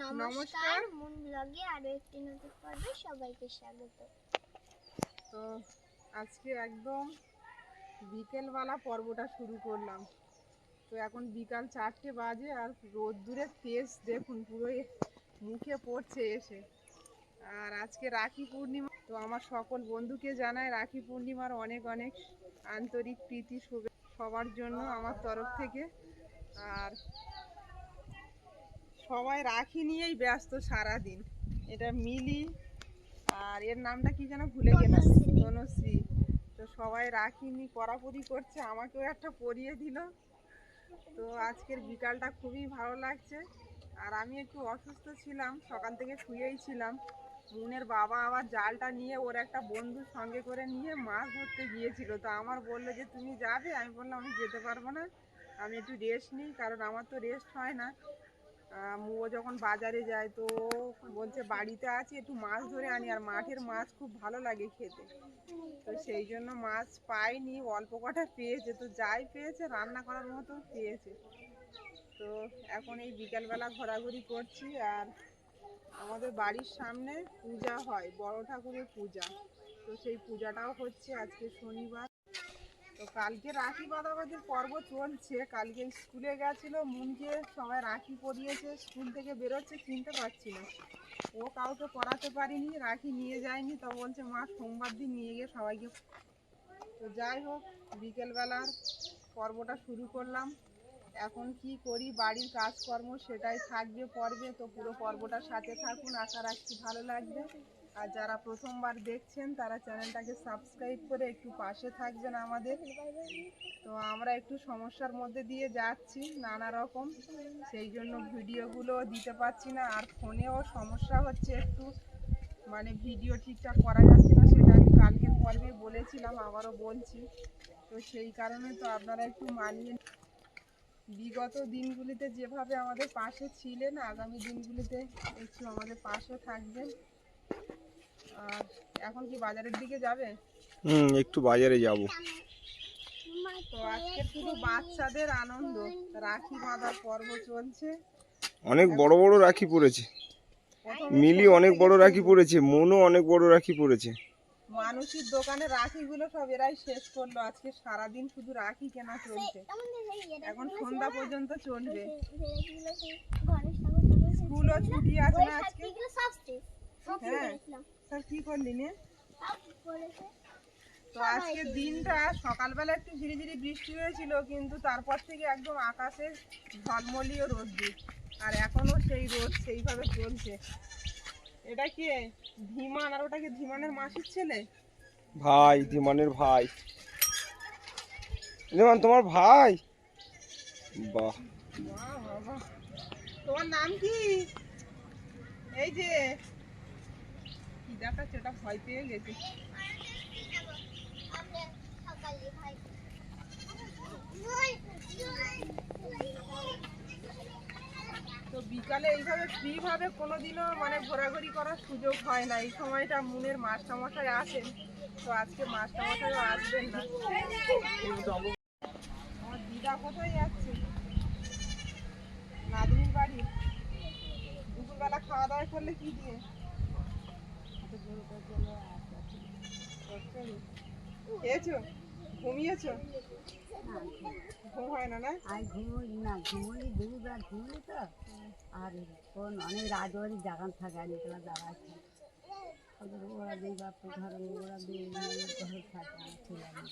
নমস্কার। মুন ব্লগে আরও একটি নতুন পর্বে সবাইকে স্বাগত। তো আজকে একদম বিকেলবেলা পর্বটা শুরু করলাম। তো এখন বিকাল চারটে বাজে আর রোদ্দুরের তেজ দেখুন পুরো মুখে পড়ছে এসে। আর আজকে রাখি পূর্ণিমা তো আমার সকল বন্ধুকে জানায় রাখি পূর্ণিমার অনেক অনেক আন্তরিক প্রীতি শুভে সবার জন্য আমার তরফ থেকে। আর সবাই রাখি নিয়েই ব্যস্ত সারাদিন। এটা মিলি আর এর নামটা কি যেন ভুলে গেলাম? তনুশ্রী। তো সবাই রাখি নি পরাপরি করছে আমাকেও একটা পরিয়ে দিল। তো আজকের বিকালটা খুবই ভালো লাগছে। আর আমি একটু অসুস্থ ছিলাম সকাল থেকে শুয়েই ছিলাম। মুনের বাবা আবার জালটা নিয়ে ওর একটা বন্ধুর সঙ্গে করে নিয়ে মাছ ধরতে গিয়েছিল। তো আমার বলল যে তুমি যাবে? আমি বললাম আমি যেতে পারব না। আমি একটু রেস্ট নিই কারণ আমার তো রেস্ট হয় না। ও যখন বাজারে যায় তো বলছে, বাড়িতে আছি, একটু মাছ ধরে আনি। আর মাঠের মাছ খুব ভালো লাগে খেতে। তো সেই জন্য মাছ পাইনি, অল্প কটা পেয়েছে। তো যাই পেয়েছে, রান্না করার মতো পেয়েছে। তো এখন এই বিকালবেলা ঘোরাঘুরি করছি আর আমাদের বাড়ির সামনে পূজা হয়, বড় ঠাকুরের পূজা। তো সেই পূজাটাও হচ্ছে আজকে শনিবার। তো কালকে রাখি বাঁধাবাঁধির পর্ব চলছে। কালকে স্কুলে গেছিল, মুনকে সবাই রাখি পরিয়েছে, স্কুল থেকে বেরোচ্ছে চিনতে পারছি না। ও কাউকে পড়াতে পারিনি, রাখি নিয়ে যায়নি, তো বলছে, মা, সোমবার দিন নিয়ে গিয়ে সবাইকে তো যাই হোক, বিকেলবেলার পর্বটা শুরু করলাম। এখন কি করি, বাড়ির কাজকর্ম সেটাই থাকবে পর্বে, তো পুরো পর্বটার সাথে থাকুন, আশা রাখছি ভালো লাগবে। আর যারা প্রথমবার দেখছেন, তারা চ্যানেলটাকে সাবস্ক্রাইব করে একটু পাশে থাকবেন আমাদের। তো আমরা একটু সমস্যার মধ্যে দিয়ে যাচ্ছি নানা রকম। সেই জন্য ভিডিওগুলো দিতে পারছি না, আর ফোনেও সমস্যা হচ্ছে একটু। মানে ভিডিও ঠিকঠাক করা যাচ্ছে না, সেটা আমি কালকের পর্বে বলেছিলাম, আবারও বলছি। তো সেই কারণে তো আপনারা একটু মানিয়ে বিগত দিনগুলিতে যেভাবে আমাদের পাশে ছিলেন, আগামী দিনগুলিতে একটু আমাদের পাশে থাকবেন। আর এখন কি বাজারের দিকে যাবে? হুম একটু বাজারে যাব। তো আজকে শুধু বাচ্চাদের আনন্দ রাখি বাঁধার পর্ব চলছে। অনেক বড় বড় রাখি পড়েছে। মিলি অনেক বড় রাখি পড়েছে মনও অনেক বড় রাখি পড়েছে। মানুষের দোকানে রাখিগুলো সব এরাই শেষ করল। আজকে সারাদিন শুধু রাখি কেনা চলছে। এখন সন্ধ্যা পর্যন্ত চলবে। স্কুলও ছুটি আছে না আজকে। হ্যাঁ। স্যার কি করলি? নে তো আজকে দিনটা সকালবেলা একটু বৃষ্টি হয়েছিল কিন্তু তারপর থেকে একদম আকাশে ঝলমলিও রোদ্দুর আর এখনও সেই রোদ সেইভাবে চলছে। এটা কি ধীমান আর ওটা কি ধীমানের মাসির ছেলে? ভাই ধীমানের ভাই। ধীমান তোমার ভাই? বাহ। তোমার নাম কি? এই যে দেখাচ্ছে ওটা ভয় পেয়ে গেছে। তো বিকালে এইভাবে ফ্রি ভাবে কোনোদিনও মানে ঘোরাঘুরি করার সুযোগ হয় না। এই সময়টা মুনের মাস্টারমশাই আসেন, তো আজকে মাস্টারমশাইও আসবেন না। আমার দিদা কোথায় যাচ্ছে? নাদিনীর বাড়ি। দুপুরবেলা খাওয়া দাওয়া করলে কি দিয়ে। খেয়েছো? ঘুমিয়েছো? ঘুম হয় না না? আর ঘুমোই না ঘুমোই দুবার ঘুমোই তো। আর কোন অনেক অবধি জাগান থাকে আর একলা দাঁড়াচ্ছে ওদের ওরা যেই বাপু ধরো ওরা দুই ঘরে থাকে আমার ছেলে আমি।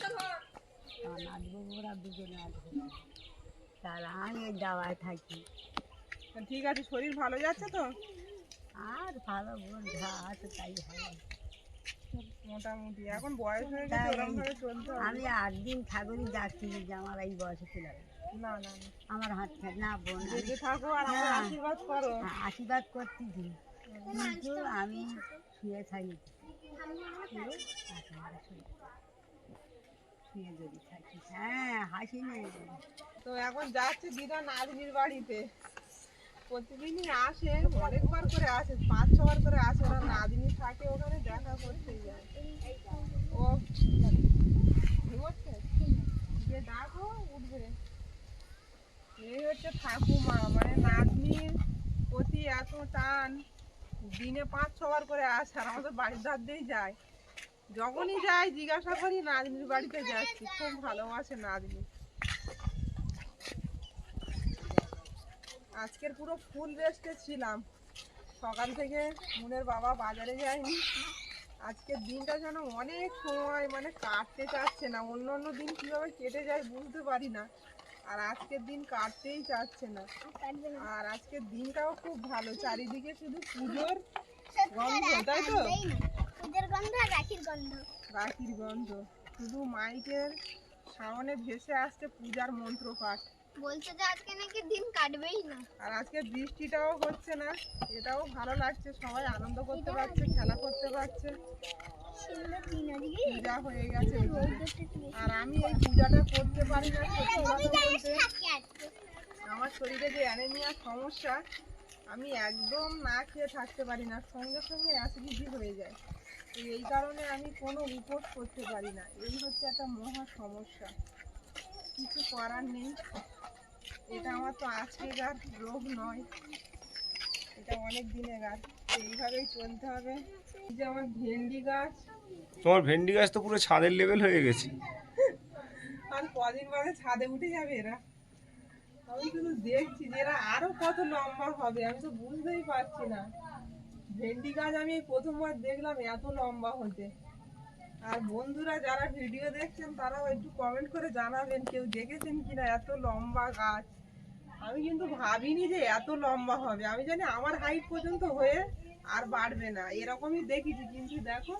আমার নাচবো ওরা দুজনে আসবে তার আমি ওই দাওয়ায় থাকি। ঠিক আছে শরীর ভালো যাচ্ছে তো? আর ভালো বোন যা আছে তাই হয় মোটামুটি এখন বয়স হয়ে গেছে ওরকম ভাবে চলতে হবে আমি আট দিন ঠাকুরই যাচ্ছি যে আমার এই বয়সে ছিল না আমার হাত খায় না বোন বেঁচে থাকো আর আমার হ্যাঁ। আশীর্বাদ করো। হ্যাঁ, আশীর্বাদ করতেছি কিন্তু আমি শুয়ে থাকি। শুয়ে যদি হ্যাঁ হাসি নেই। তো এখন যাচ্ছে দিদা নাজনির বাড়িতে। প্রতিদিনই আসে, অনেকবার করে আসে পাঁচ ছবার করে আসে, ওরা নাজনি থাকে ওখানে, দেখা করতে যায়। ও গিয়ে ডাকো উঠবে। এই হচ্ছে ঠাকুমা মানে নাতনির প্রতি এত টান। দিনে পাঁচ ছবার করে আসে, আর আমাদের বাড়ির ধার দিয়েই যায়। যখনই যাই জিজ্ঞাসা করি নাজনির বাড়িতে যাচ্ছি। খুব ভালোবাসে নাজনি আজকের পুরো ফুল রেস্টে ছিলাম। সকাল থেকে মুনের বাবা বাজারে যায়নি। আজকের দিনটা যেন অনেক সময় মানে কাটতে চাচ্ছে না। অন্য অন্য দিন কীভাবে কেটে যায় বুঝতে পারি না। আর আজকের দিন কাটতেই চাচ্ছে না। আর আজকের দিনটাও খুব ভালো। চারিদিকে শুধু পুজোর গন্ধ, তাই তো? কাটবেই না। দুধের গন্ধ আর রাখির গন্ধ। রাখির গন্ধ। শুধু মাইকের সামনে ভেসে আসছে পূজার মন্ত্র পাঠ বলছে যে আজকে নাকি দিন কাটবেই না। আর আজকে বৃষ্টিটাও হচ্ছে না এটাও ভালো লাগছে সবাই আনন্দ করতে পারছে খেলা করতে পারছে। পূজা হয়ে গেছে। আর আমি এই পূজাটা করতে পারি না। আমার শরীরে যে অ্যানিমিয়া সমস্যা আমি একদম না খেয়ে থাকতে পারি না সঙ্গে সঙ্গে অ্যাসিডিটি হয়ে যায়। তো এই কারণে আমি কোনো রিপোর্ট করতে পারি না। এই হচ্ছে একটা মহা সমস্যা। কিছু করার নেই। এটা আমার তো আজকেকার রোগ নয়। এটা অনেক দিনেকার গাছ এইভাবেই চলতে হবে। এই যে আমার ভেন্ডি গাছ। তোমার ভেন্ডি গাছ তো পুরো ছাদের লেভেল হয়ে গেছে। আর কদিন পরে ছাদে উঠে যাবে এরা। আমি শুধু দেখছি যে এরা আরও কত লম্বা হবে আমি তো বুঝতেই পারছি না। ভেন্ডি গাছ আমি প্রথমবার দেখলাম এত লম্বা হতে। আর বন্ধুরা যারা ভিডিও দেখছেন তারাও একটু কমেন্ট করে জানাবেন কেউ দেখেছেন কিনা এত লম্বা গাছ। আমি কিন্তু ভাবিনি যে এত লম্বা হবে। আমি জানি আমার হাইট পর্যন্ত হয়ে আর বাড়বে না। এরকমই দেখেছি কিন্তু দেখো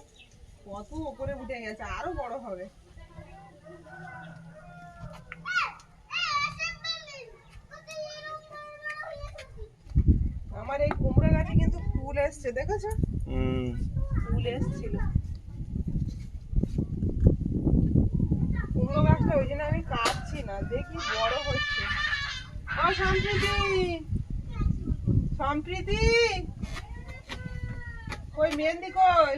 কত ওপরে উঠে গেছে আরও বড় হবে। আমার এই কুমড়ো গাছে কিন্তু ফুল এসছে দেখেছ? ফুল এসছিল। কুমড়ো গাছটা ওই জন্য আমি কাটছি না দেখি বড় হচ্ছে সম্প্রীতি। সম্প্রীতি। কই মেহেন্দি কই?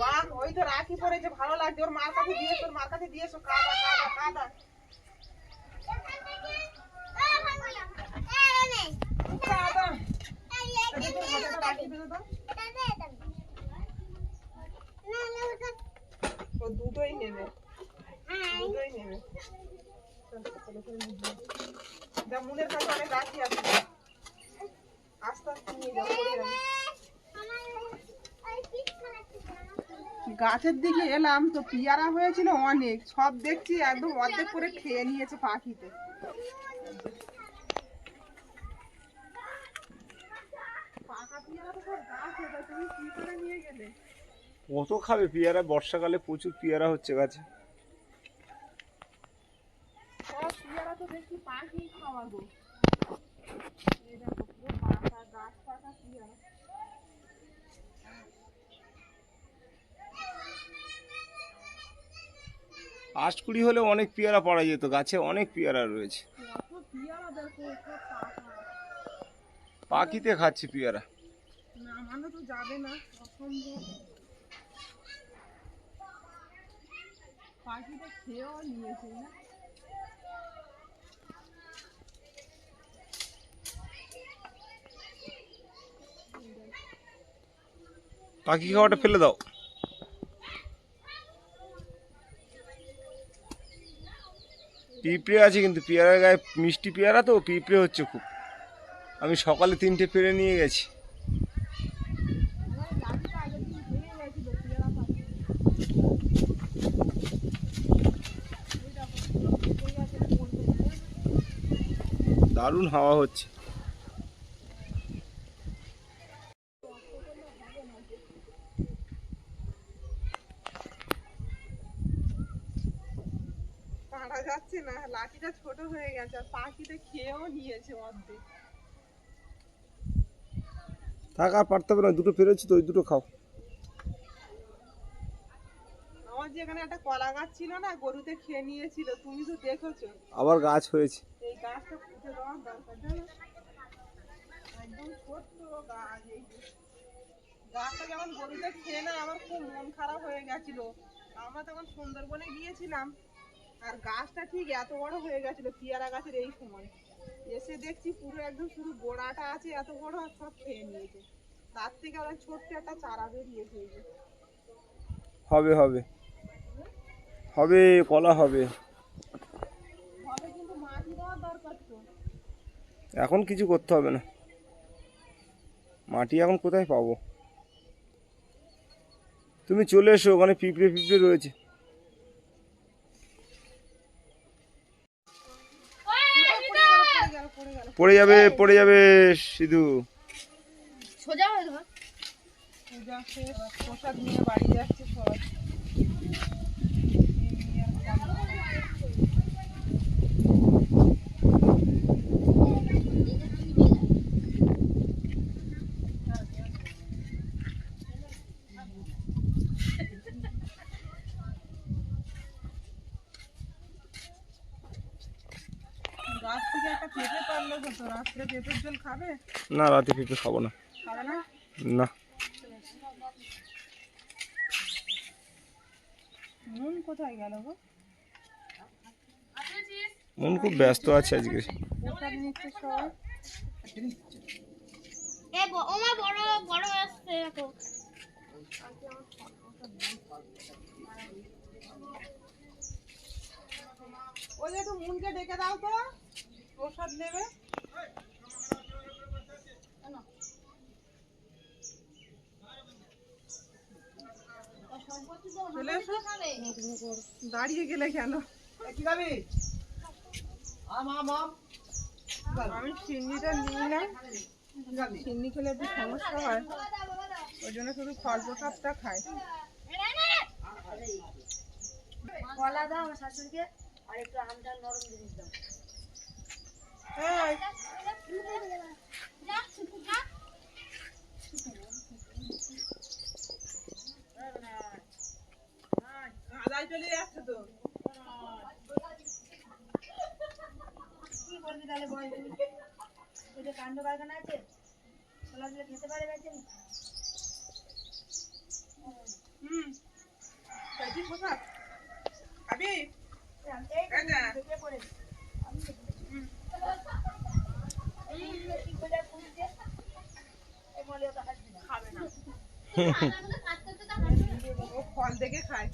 বাহ ওই তো রাখি পড়েছে ভালো লাগছে। ওর মার কাছে দিয়েছ ওর মার কাছে দিয়েছ। কাদা কাদা কাদা। তোর দুটোই নেবে। গাছের দিকে এলাম তো পিয়ারা হয়েছিল অনেক, সব দেখছি একদম অর্ধেক করে খেয়ে নিয়েছে পাখিতে। কত খাবে পেয়ারা? বর্ষাকালে প্রচুর পেয়ারা হচ্ছে গাছে সব দেখছি পাখি খাওয়াবো এই দেখো পুরো পাকা গাছ পাকা পিয়ারা আট কুড়ি হলে অনেক পেয়ারা পাওয়া যেত গাছে অনেক পেয়ারা রয়েছে। দেখো পাখিতে খাচ্ছে পেয়ারা। যাবে পাখিটা খেয়েও নিয়েছে না। পাখি খাওয়াটা ফেলে দাও। পিঁপড়ে আছে কিন্তু, পেয়ারার গায়ে মিষ্টি পেয়ারা তো, পিঁপড়ে হচ্ছে খুব। আমি সকালে তিনটে পেরে নিয়ে গেছি। দারুণ হাওয়া আগের দিন ভেঙে গেছিল পেয়ারা পাখি এই দেখো, পুরো ফেটে গেছে, পড়বে না। দারুণ হাওয়া হচ্ছে পারা যাচ্ছে না লাঠিটা ছোট হয়ে গেছে আর পাখিতে খেয়েও নিয়েছে অর্ধেক থাক আর পারতে হবে না দুটো পেরেছি তো ওই দুটো খাও। আমার যে এখানে একটা কলা গাছ ছিল না গরুতে খেয়ে নিয়েছিল তুমি তো দেখেছ? আবার গাছ হয়েছে। এই গাছটা পুঁতে দেওয়ার দরকার জানো? একদম ছোট্ট গাছ এই গাছটা যেমন গরুতে খেয়ে না আমার খুব মন খারাপ হয়ে গেছিল। আমরা তখন সুন্দরবনে গিয়েছিলাম আর গাছটা ঠিক এত বড় হয়ে গেছিল পিয়ারা গাছের এই সময়। এসে দেখছি পুরো একদম শুধু গোড়াটা আছে এত বড় আর সব খেয়ে নিয়েছে। তার থেকে আবার ছোট্ট একটা চারা বেরিয়েছে হবে হবে। হবে কলা হবে। হবে কিন্তু মাটি দেওয়ার দরকার তো। এখন কিছু করতে হবে না। মাটি এখন কোথায় পাবো? তুমি চলে এসো ওখানে পিঁপড়ে পিঁপড়ে রয়েছে। পড়ে যাবে পড়ে যাবে সিধু। সোজা হয়ে ধর সোজা। প্রসাদ নিয়ে বাড়ি যাচ্ছে সবাই গাছ থেকে একটা পেঁপে পারলে হতো রাত্রে পেঁপের জল খাবে? না রাতে পিঁপড়ে খাব না। খাবে না? কোথায় গেল গো? মন খুব ব্যস্ত আছে আজকে। ওই একটু মুনকে ডেকে দাও তো। প্রসাদ নেবে। চলে এসো। দাঁড়িয়ে গেলে কেন? আমি চিনিটা নিই না। চিনি খেলে একটু সমস্যা হয়। ওই জন্য শুধু ফল প্রসাদটা খাই। কলা দাও আমার শাশুড়িকে আর একটু আমটা নরম জিনিস দাও। এই, আদায় চলে যাচ্ছে তো। কি করবি তাহলে বল ওই যে কাণ্ড বাগান আছে কলা খেতে পারে বেঁচে হুম। খাইছি প্রসাদ খাবি? এই এই না। ঢুকে পড়ে ও ফল দেখে খায়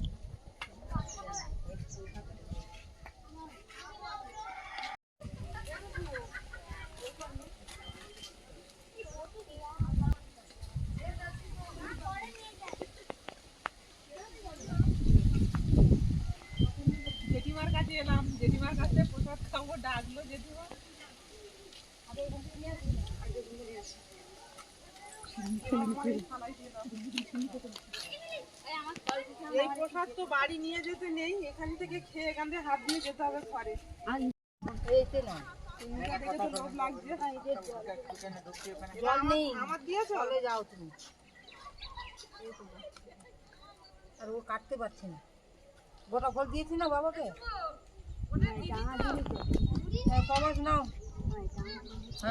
জেঠিমার কাছে এলাম জেঠিমার কাছে প্রসাদ খাব ডাকলো জেঠিমা। এই প্রসাদ তো বাড়ি নিয়ে যেতে নেই এখান থেকে খেয়ে এখান থেকে হাত দিয়ে যেতে হবে ঘরে। নেই। আমার দিয়েছ? চলে যাও তুমি। আর ও কাটতে পারছে না। গোটা ফল দিয়েছি না বাবাকে?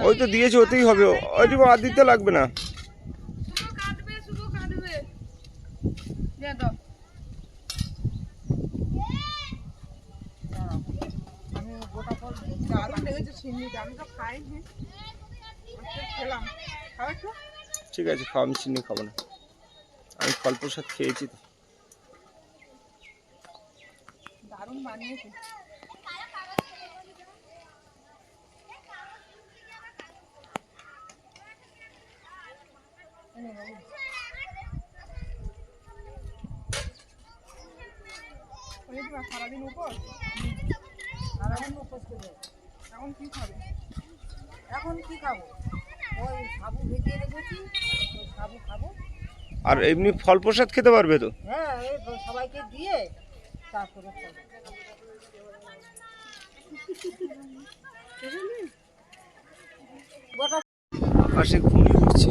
ওই তো দিয়েছে ওতেই হবে। ওইটুকু আর দিতে লাগবে না। ঠিক আছে খাওয়া আমি চিনি খাব না। আমি ফল প্রসাদ খেয়েছি তো। দারুণ বানিয়েছে। সারাদিন উপর সারাদিন উপোস করে এখন কি খাবে? এখন কি খাব? ওই সাবু ভেজিয়ে রেখেছি ওই সাবু খাব। আর এমনি ফল প্রসাদ খেতে পারবে তো? হ্যাঁ সবাইকে দিয়ে তারপরে। গোটা পাশে ঘুমিয়ে উঠছে।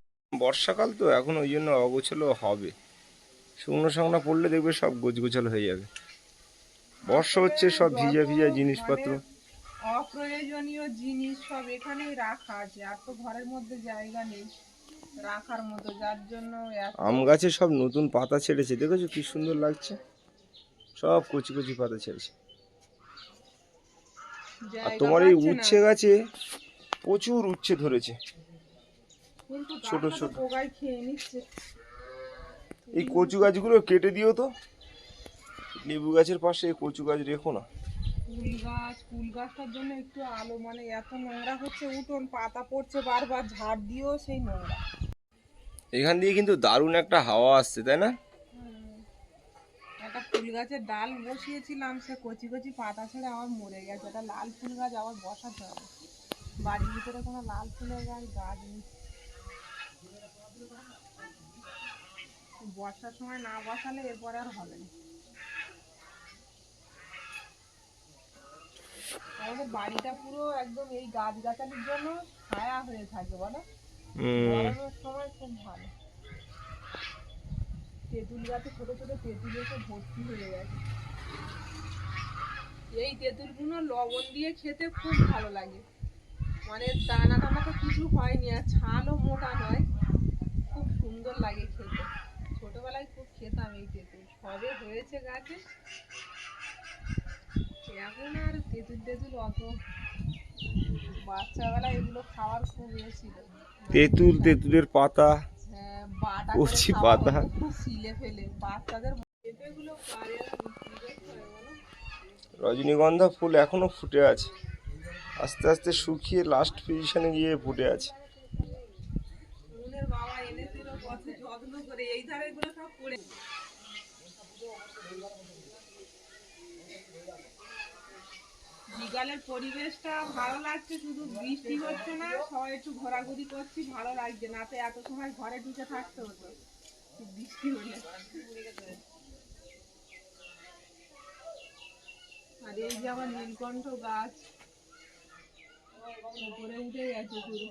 বর্ষাকাল তো এখন ওই জন্য অগোছালো হবে। শুকনো শুকনো পড়লে দেখবে সব গোছগোছালো হয়ে যাবে। বর্ষা হচ্ছে সব ভিজা ভিজা জিনিসপত্র। অপ্রয়োজনীয় জিনিস সব এখানেই রাখা আছে। আর তো ঘরের মধ্যে জায়গা নেই রাখার মতো যার জন্য আম গাছে সব নতুন পাতা ছেড়েছে। দেখেছ কি সুন্দর লাগছে? সব কচি কচি পাতা ছেড়েছে। আর তোমার এই উচ্ছে গাছে প্রচুর উচ্ছে ধরেছে। ছোট ছোট। খেয়ে নিচ্ছে। এই কচু গাছগুলো কেটে দিও তো। লেবু গাছের পাশে এই কচু গাছ রেখো না। কুল গাছ কুল গাছটার জন্য একটু আলো মানে এত নোংরা হচ্ছে উঠোন পাতা পড়ছে বারবার ঝাড় দিয়েও সেই নোংরা। এখান দিয়ে কিন্তু দারুণ একটা হাওয়া আসছে তাই না? একটা ফুল গাছের ডাল বসিয়েছিলাম সে কচি কচি পাতা ছেড়ে আমার মরে গেছে। একটা লাল ফুল গাছ আবার বসাতে হবে। বাড়ির ভিতরে কোনো লাল ফুলের গাছ গাছ নেই। বর্ষার সময় না বসালে এরপরে আর হবে না। আমাদের বাড়িটা পুরো একদম এই গাছ গাছালির জন্য ছায়া হয়ে থাকে বলো? সময় খুব ভালো। তেঁতুল গাছে ছোট ছোট তেঁতুল এসে ভর্তি হয়ে গেছে। এই তেঁতুলগুলো লবণ দিয়ে খেতে খুব ভালো লাগে। মানে দানা টানা তো কিছু হয়নি আর ছালও মোটা নয়। সুন্দর লাগে খেতে। ছোটবেলায় খুব খেতাম এই তেঁতুল। সবে হয়েছে গাছে। এখন আর তেঁতুল তেঁতুল অত বাচ্চাবেলায় এগুলো খাওয়ার খুব ইয়ে ছিল। তেঁতুল তেঁতুলের পাতা হ্যাঁ, কচি পাতা। হতো, ফেলে। বাচ্চাদের পেঁপেগুলো? রজনীগন্ধা ফুল এখনও ফুটে আছে। আস্তে আস্তে শুকিয়ে লাস্ট পজিশনে গিয়ে ফুটে আছে মুনের বাবা এনেছিল কত যত্ন করে, এই ধারে গুলো সব পড়ে। বিকালের পরিবেশটা ভালো লাগছে, শুধু বৃষ্টি হচ্ছে না, সবাই একটু ঘোরাঘুরি করছি, ভালো লাগছে না তো এত সময় ঘরে ঢুকে থাকতে হতো। বৃষ্টি হলে। আর এই যে আমার নীলকণ্ঠ গাছ, উপরে উঠে গেছে পুরো।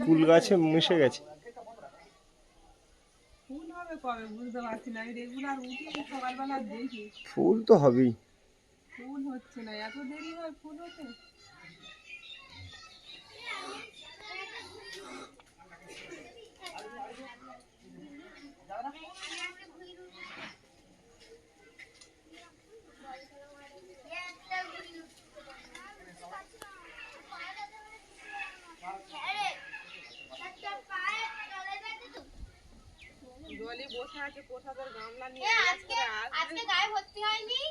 ফুল গাছে। মিশে গেছে ফুল তো হবেই। ফুল হচ্ছে না। এত দেরি হয় ফুল হতে? জলি বসে আছে প্রসাদের গামলা নিয়ে আসবে। আজকে গায়ে ভর্তি হয়নি?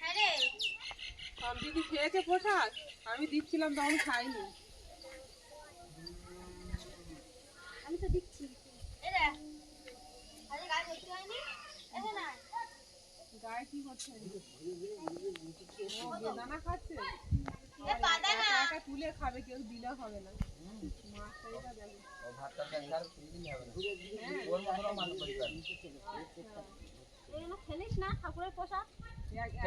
হ্যাঁ দিদি খেয়েছে প্রসাদ আমি দিচ্ছিলাম তখন খাইনি। আমি তো দিচ্ছি। আজকে গায়ে কি হচ্ছে ও বেদানা খাচ্ছে? তুলে খাবে কেউ দিলে হবে না। মাছটা এটা দেখো এগুলো খেলিস না ঠাকুরের পোশাক এক- এক-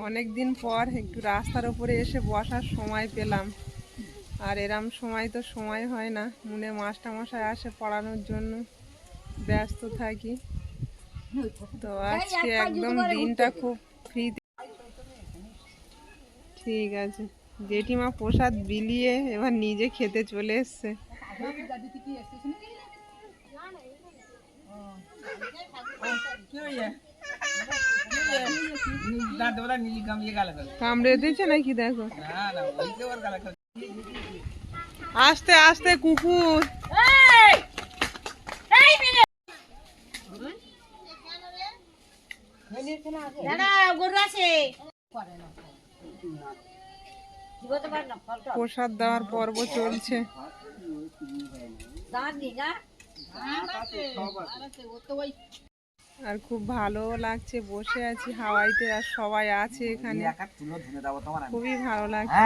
অনেক দিন পর একটু রাস্তার উপরে এসে বসার সময় পেলাম। আর এরম সময় তো সময় হয় না। মনে মাস্টারমশাই আসে পড়ানোর জন্য। ব্যস্ত থাকি। তো আজকে একদম দিনটা খুব ফ্রি ঠিক আছে। জেঠিমা প্রসাদ বিলিয়ে এবার নিজে খেতে চলে এসছে। কামড়ে দিয়েছে নাকি দেখো? আস্তে আস্তে কুকুর দাদা গরু আছে? প্রসাদ দেওয়ার পর্ব চলছে। আর খুব ভালো লাগছে বসে আছি হাওয়াইতে আর সবাই আছে এখানে। খুবই ভালো লাগছে।